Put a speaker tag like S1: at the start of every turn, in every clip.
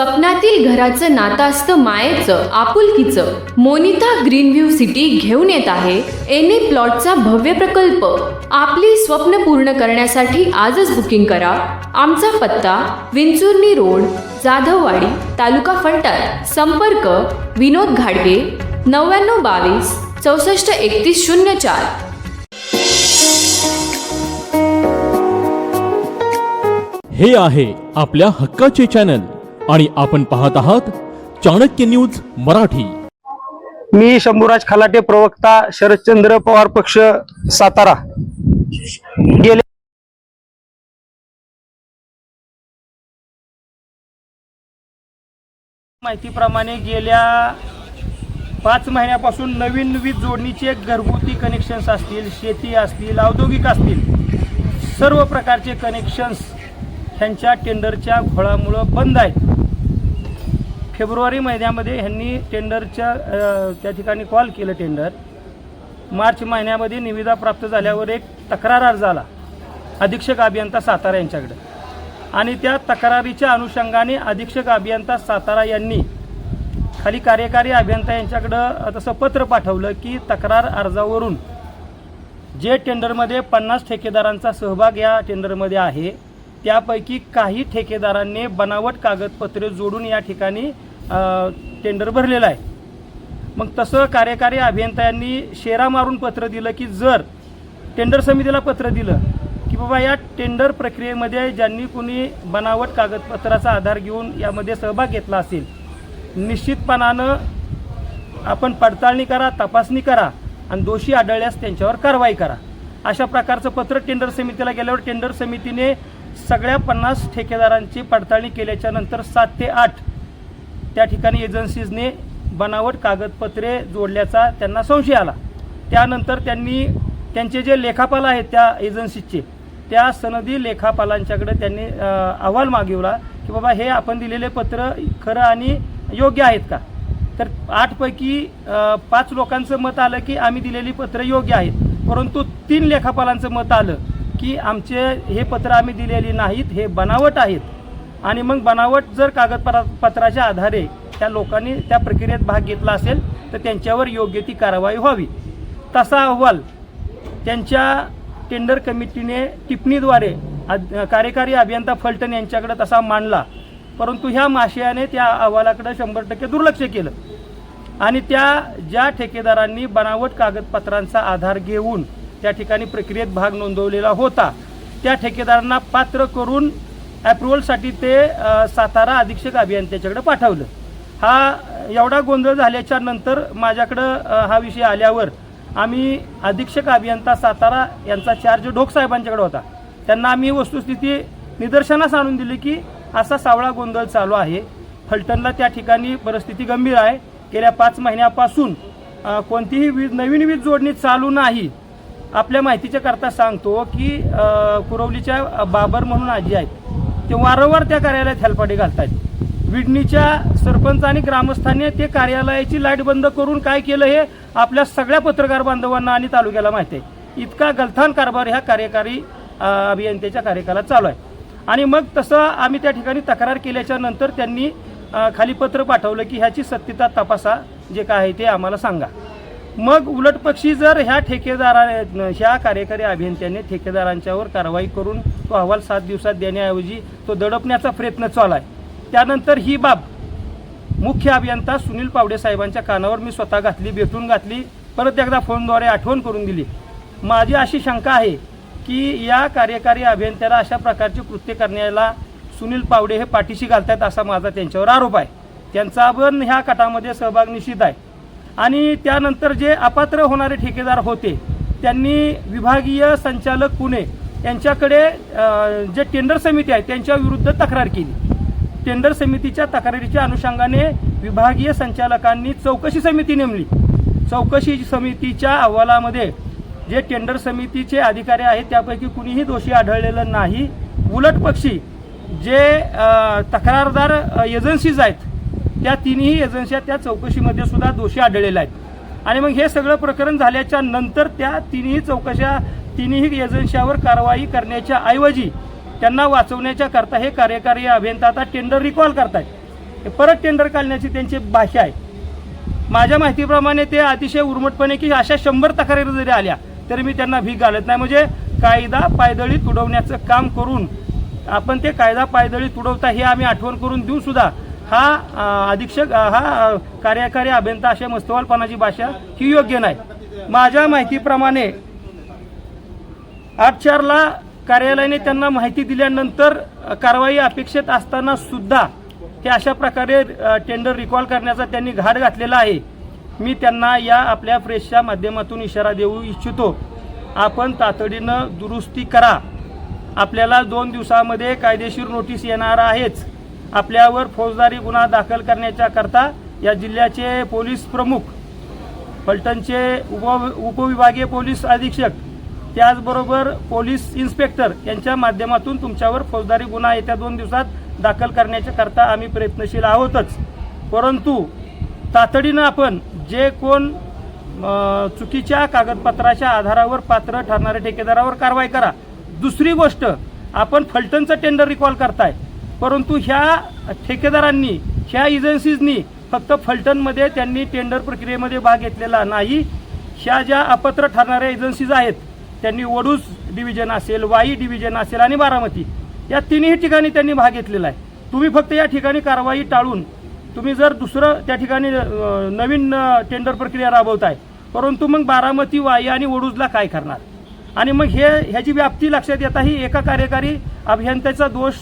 S1: स्वप्नातील घराचं नातं असतं मायेचं आपुलकीचं मोनिता ग्रीनव्ह्यू सिटी घेऊन येत आहे. एन ए प्लॉटचा भव्य प्रकल्प. आपली स्वप्न पूर्ण करण्यासाठी आजच बुकिंग करा. आमचा पत्ता विंचुर्णी रोड जाधववाडी तालुका फलटण. संपर्क विनोद घाडगे नव्याण्णव बावीस चौसष्ट एकतीस शून्य चार.
S2: हे आहे आपल्या हक्काचे चॅनल. आणि आपण पाहत आहात चाणक्य न्यूज मराठी.
S3: मी शंभूराज खलाटे प्रवक्ता शरदचंद्र पवार पक्ष सातारा. गेले माहितीप्रमाणे गेल्या पाच महिन्यापासून नवीन वीज जोडणीचे घरगुती कनेक्शन्स असतील शेती असतील औद्योगिक असतील सर्व प्रकारचे कनेक्शन्स ह्यांच्या टेंडरच्या घोळामुळं बंद आहेत. फेब्रुवारी महिन्यामध्ये ह्यांनी टेंडरच्या त्या ठिकाणी कॉल केलं टेंडर. मार्च महिन्यामध्ये निविदा प्राप्त झाल्यावर एक तक्रार अर्ज आला. अधीक्षक अभियंता सातारा यांच्याकडे. आणि त्या तक्रारीच्या अनुषंगाने अधीक्षक अभियंता सातारा यांनी खाली कार्यकारी अभियंता यांच्याकडं तसं पत्र पाठवलं की तक्रार अर्जावरून जे टेंडरमध्ये पन्नास ठेकेदारांचा सहभाग या टेंडरमध्ये आहे त्यापैकी काही ठेकेदारांनी बनावट कागदपत्रे जोडून या ठिकाणी टेंडर भरलेलं आहे. मग तसं कार्यकारी अभियंत्यांनी शेरा मारून पत्र दिलं की जर टेंडर समितीला पत्र दिलं की बाबा या टेंडर प्रक्रियेमध्ये ज्यांनी कुणी बनावट कागदपत्राचा आधार घेऊन यामध्ये सहभाग घेतला असेल निश्चितपणानं आपण पडताळणी करा तपासणी करा आणि दोषी आढळल्यास त्यांच्यावर कारवाई करा. अशा प्रकारचं पत्र टेंडर समितीला गेल्यावर टेंडर समितीने सगळ्या पन्नास ठेकेदारांची पडताळणी केल्याच्यानंतर सात ते आठ त्या ठिकाणी एजन्सीजने बनावट कागदपत्रे जोडल्याचा त्यांना संशय आला. त्यानंतर त्यांनी त्यांचे जे लेखापाल आहेत त्या एजन्सीजचे त्या सनदी लेखापालांच्याकडे त्यांनी अहवाल मागवला की बाबा हे आपण दिलेले पत्र खरं आणि योग्य आहेत का? तर आठपैकी पाच लोकांचं मत आलं की आम्ही दिलेली पत्र योग्य आहेत. परंतु तीन लेखापालांचं मत आलं की आमचे हे पत्र आम्ही दिलेली नाहीत हे बनावट आहेत. आणि मग बनावट जर कागदपत्रा पत्राच्या आधारे त्या लोकांनी त्या प्रक्रियेत भाग घेतला असेल तर त्यांच्यावर योग्य ती कारवाई व्हावी. तसा अहवाल त्यांच्या टेंडर कमिटीने टिप्पणीद्वारे कार्यकारी अभियंता फलटण यांच्याकडे तसा मांडला. परंतु ह्या माशियाने त्या अहवालाकडे शंभर टक्के दुर्लक्ष केलं. आणि त्या ज्या ठेकेदारांनी बनावट कागदपत्रांचा आधार घेऊन त्या ठिकाणी प्रक्रियेत भाग नोंदवलेला होता. त्या ठेकेदारांना पात्र करून ॲप्रुव्हलसाठी ते सातारा अधीक्षक अभियंत्याच्याकडे पाठवलं. हा एवढा गोंधळ झाल्याच्यानंतर माझ्याकडं हा विषय आल्यावर आम्ही अधीक्षक अभियंता सातारा यांचा चार्ज ढोकसाहेबांच्याकडे होता. त्यांना आम्ही वस्तुस्थिती निदर्शनास आणून दिली की असा सावळा गोंधळ चालू आहे. फलटणला त्या ठिकाणी परिस्थिती गंभीर आहे. गेल्या पाच महिन्यापासून कोणतीही वीज नवीन वीज जोडणी चालू नाही. आपल्या माहितीच्या करता सांगतो की कुरवलीच्या बाबर म्हणून आजी आहेत ते वारंवार त्या कार्यालयात हेलपाटे घालतात विडणीच्या सरपंच आणि ग्रामस्थांनी ते कार्यालयाची लाइट बंद करून काय केलं हे आपल्या सगळ्या पत्रकार बांधवांना आणि तालुक्याला माहिती आहे. इतका गलथान कारभार ह्या कार्यकारी अभियंत्याच्या कार्यकालात चालू आहे. आणि मग तसं आम्ही त्या ठिकाणी तक्रार केल्याच्यानंतर त्यांनी खाली पत्र पाठवलं की ह्याची सत्यता तपासा जे काय आहे ते आम्हाला सांगा. मग उलटपक्षी जर ह्या ठेकेदारा ह्या कार्यकारी अभियंत्याने ठेकेदारांच्यावर कारवाई करून तो अहवाल सात दिवसात देण्याऐवजी तो दडपण्याचा प्रयत्न चालू आहे. त्यानंतर ही बाब मुख्य अभियंता सुनील पावडे साहेबांच्या कानावर मी स्वतः घातली भेटून घातली परत एकदा फोनद्वारे आठवण करून दिली. माझी अशी शंका आहे की या कार्यकारी अभियंत्याला अशा प्रकारचे कृत्य करण्याला सुनील पावडे हे पाठीशी घालतात असा माझा त्यांच्यावर आरोप आहे. त्यांचा पण ह्या कटामध्ये सहभाग निश्चित आहे. आणि त्यानंतर जे अपात्र होणारे ठेकेदार होते त्यांनी विभागीय संचालक पुणे यांच्याकडे जे टेंडर समिती आहे त्यांच्या विरुद्ध तक्रार केली. टेंडर समितीच्या तक्रारीच्या अनुषंगाने विभागीय संचालकांनी चौकशी समिती नेमली. चौकशी समितीच्या अहवालामध्ये जे टेंडर समितीचे अधिकारी आहेत त्यापैकी कुणीही दोषी आढळलेलं नाही. उलट पक्षी जे तक्रारदार एजन्सीज आहेत त्या तिन्ही एजन्स्या त्या चौकशीमध्ये सुद्धा दोषी आढळलेल्या आहेत. आणि मग हे सगळं प्रकरण झाल्याच्यानंतर त्या तिन्ही चौकशा तिन्ही एजन्स्यावर कारवाई करण्याच्या ऐवजी त्यांना वाचवण्याच्या करता हे कार्यकारी अभियंता आता टेंडर रिकॉल करतायत. हे परत टेंडर काढण्याची त्यांची भाषा आहे. माझ्या माहितीप्रमाणे ते अतिशय उर्मटपणे की अशा शंभर तक्रारी जरी आल्या तरी मी त्यांना भीक घालत नाही. म्हणजे कायदा पायदळी तुडवण्याचं काम करून आपण ते कायदा पायदळी तुडवता हे आम्ही आठवण करून देऊ सुद्धा हा अधीक्षक हा कार्यकारी अभियंता अशा मस्तवालपणाची भाषा? ही योग्य नाही. माझ्या माहितीप्रमाणे आठ चारला कार्यालयाने त्यांना माहिती दिल्यानंतर कारवाई अपेक्षित असताना सुद्धा ते अशा प्रकारे टेंडर रिकॉल करण्याचा त्यांनी घाट घातलेला आहे. मी त्यांना या आपल्या प्रेसच्या माध्यमातून इशारा देऊ इच्छितो. आपण तातडीनं दुरुस्ती करा. आपल्याला दोन दिवसामध्ये कायदेशीर नोटीस येणार आहेच. आपल्यावर फौजदारी गुन्हा दाखल करण्याच्या करता या जिल्ह्याचे पोलीस प्रमुख फलटणचे उप उपविभागीय पोलीस अधीक्षक त्याचबरोबर पोलीस इन्स्पेक्टर यांच्या माध्यमातून तुमच्यावर फौजदारी गुन्हा येत्या दोन दिवसात दाखल करण्याच्या करता आम्ही प्रयत्नशील आहोतच. परंतु तातडीनं आपण जे कोण चुकीच्या कागदपत्राच्या आधारावर पात्र ठरणाऱ्या ठेकेदारावर कारवाई करा. दुसरी गोष्ट आपण फलटणचं टेंडर रिकॉल करताय. परंतु ह्या ठेकेदारांनी ह्या एजन्सीजनी फक्त फलटणमध्ये त्यांनी टेंडर प्रक्रियेमध्ये भाग घेतलेला नाही. ह्या ज्या अपात्र ठरणाऱ्या एजन्सीज आहेत त्यांनी वडूज डिव्हिजन असेल वाई डिव्हिजन असेल आणि बारामती या तिन्ही ठिकाणी त्यांनी भाग घेतलेला आहे. तुम्ही फक्त या ठिकाणी कारवाई टाळून तुम्ही जर दुसरं त्या ठिकाणी नवीन टेंडर प्रक्रिया राबवताय परंतु मग बारामती वाई आणि वडूजला काय करणार? आणि मग हे ह्याची व्याप्ती लक्षात येता ही एका कार्यकारी अभियंत्याचा दोष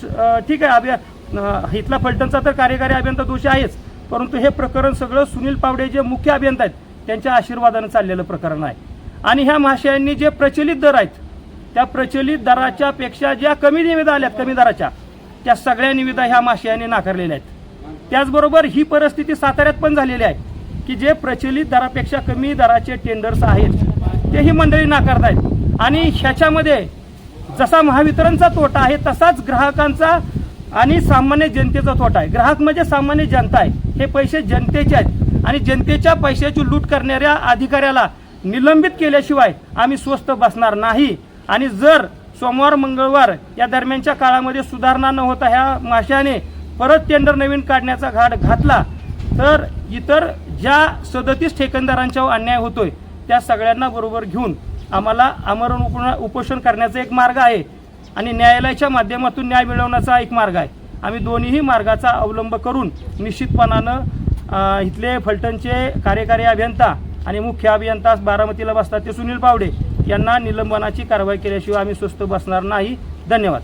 S3: ठीक आहे अभिया हितला इथला फलटणचा तर कार्यकारी अभियंता दोष आहेच परंतु हे प्रकरण सगळं सुनील पावडे जे मुख्य अभियंता आहेत त्यांच्या आशीर्वादानं चाललेलं प्रकरण आहे. आणि ह्या महाशयांनी जे प्रचलित दर आहेत त्या प्रचलित दराच्या पेक्षा ज्या कमी निविदा आल्यात कमी दराच्या त्या सगळ्या निविदा ह्या माशयाने नाकारलेल्या आहेत. त्याचबरोबर ही परिस्थिती साताऱ्यात पण झालेली आहे की जे प्रचलित दरापेक्षा कमी दराचे टेंडर्स आहेत तेही मंडळी नाकारत आहेत आणि ह्याच्यामध्ये जसा महावितरणचा तोटा आहे तसाच ग्राहकांचा आणि सामान्य जनतेचा तोटा आहे. ग्राहक म्हणजे सामान्य जनता आहे. हे पैसे जनतेचे आहेत. आणि जनतेच्या पैशाची लूट करणाऱ्या अधिकाऱ्याला निलंबित केल्याशिवाय आम्ही स्वस्त बसणार नाही. आणि जर सोमवार मंगळवार या दरम्यानच्या काळामध्ये सुधारणा न होता ह्या माशाने परत टेंडर नवीन काढण्याचा घाट घातला तर इतर ज्या सदतीस ठेकेदारांच्यावर अन्याय होतोय त्या सगळ्यांना बरोबर घेऊन आम्हाला आमरण उप उपोषण करण्याचा एक मार्ग आहे आणि न्यायालयाच्या माध्यमातून न्याय मिळवण्याचा एक मार्ग आहे. आम्ही दोन्हीही मार्गाचा अवलंब करून निश्चितपणानं इथले फलटणचे कार्यकारी अभियंता आणि मुख्य अभियंता बारामतीला बसतात ते सुनील पावडे यांना निलंबनाची कारवाई केल्याशिवाय आम्ही स्वस्त बसणार नाही. धन्यवाद.